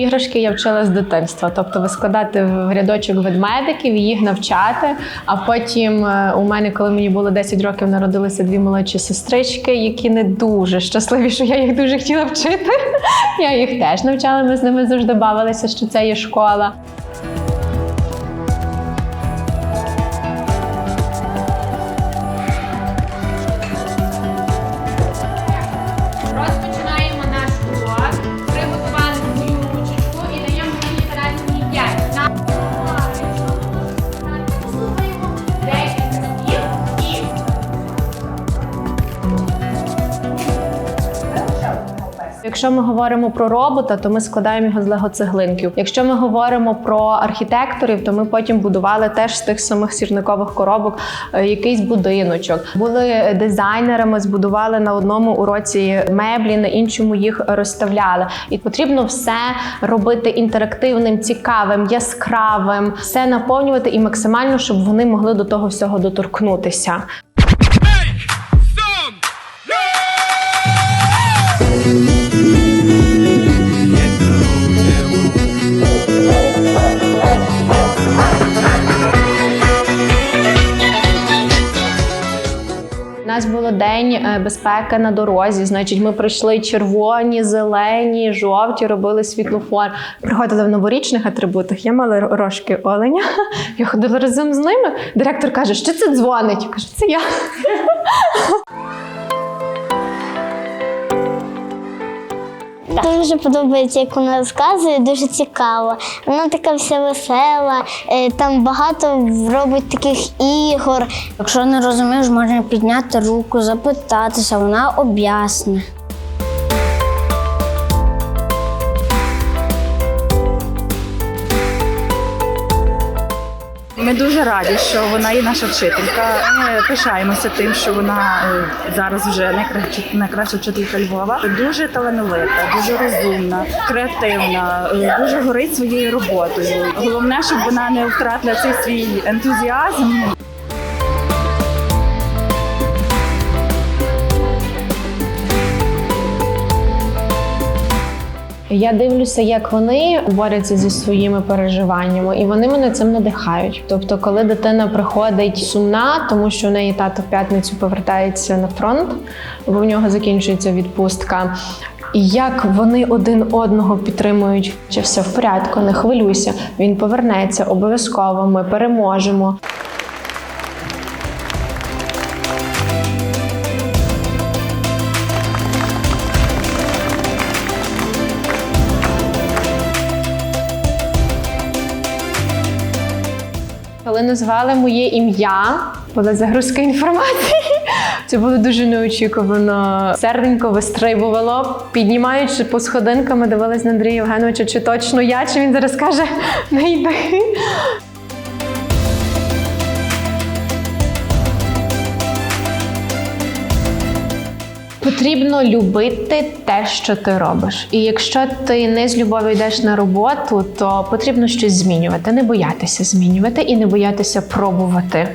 Іграшки я вчила з дитинства, тобто складати в рядочок ведмедиків, їх навчати. А потім е, у мене, коли мені було 10 років, народилися дві молодші сестрички, які не дуже щасливі, що я їх дуже хотіла вчити. Я їх теж навчала. Ми з ними завжди бавилися, що це є школа. Якщо ми говоримо про робота, то ми складаємо його з лего-цеглинків. Якщо ми говоримо про архітекторів, то ми потім будували теж з тих самих сірникових коробок е, якийсь будиночок. Були дизайнерами, збудували на одному уроці меблі, на іншому їх розставляли. І потрібно все робити інтерактивним, цікавим, яскравим, все наповнювати і максимально, щоб вони могли до того всього доторкнутися. Нас було день е, безпеки на дорозі. Значить, ми пройшли червоні, зелені, жовті, робили світлофор. Приходили в новорічних атрибутах. Я мала рожки оленя. Я ходила разом з ними. Директор каже, що це дзвонить. Я кажу, це я. Дуже подобається, як вона розказує, дуже цікаво. Вона така вся весела, е, там багато робить таких ігор. Якщо не розумієш, можна підняти руку, запитатися, вона об'ясне. Ми дуже раді, що вона є наша вчителька. Ми пишаємося тим, що вона е, зараз вже найкраща, найкраща вчителька Львова. Дуже талановита, дуже розумна, креативна, е, дуже горить своєю роботою. Головне, щоб вона не втратила цей свій ентузіазм. Я дивлюся, як вони борються зі своїми переживаннями, і вони мене цим надихають. Тобто, коли дитина приходить сумна, тому що в неї тато в п'ятницю повертається на фронт, бо в нього закінчується відпустка. І як вони один одного підтримують, чи все в порядку, не хвилюйся, він повернеться обов'язково. Ми переможемо. Коли назвали моє ім'я, була загрузка інформації. Це було дуже неочікувано. Серденько вистрибувало, піднімаючи по сходинками, дивилась на Андрія Євгеновича, чи точно я, чи він зараз каже не йди. Потрібно любити те, що ти робиш. І якщо ти не з любов'ю йдеш на роботу, то потрібно щось змінювати, не боятися змінювати і не боятися пробувати.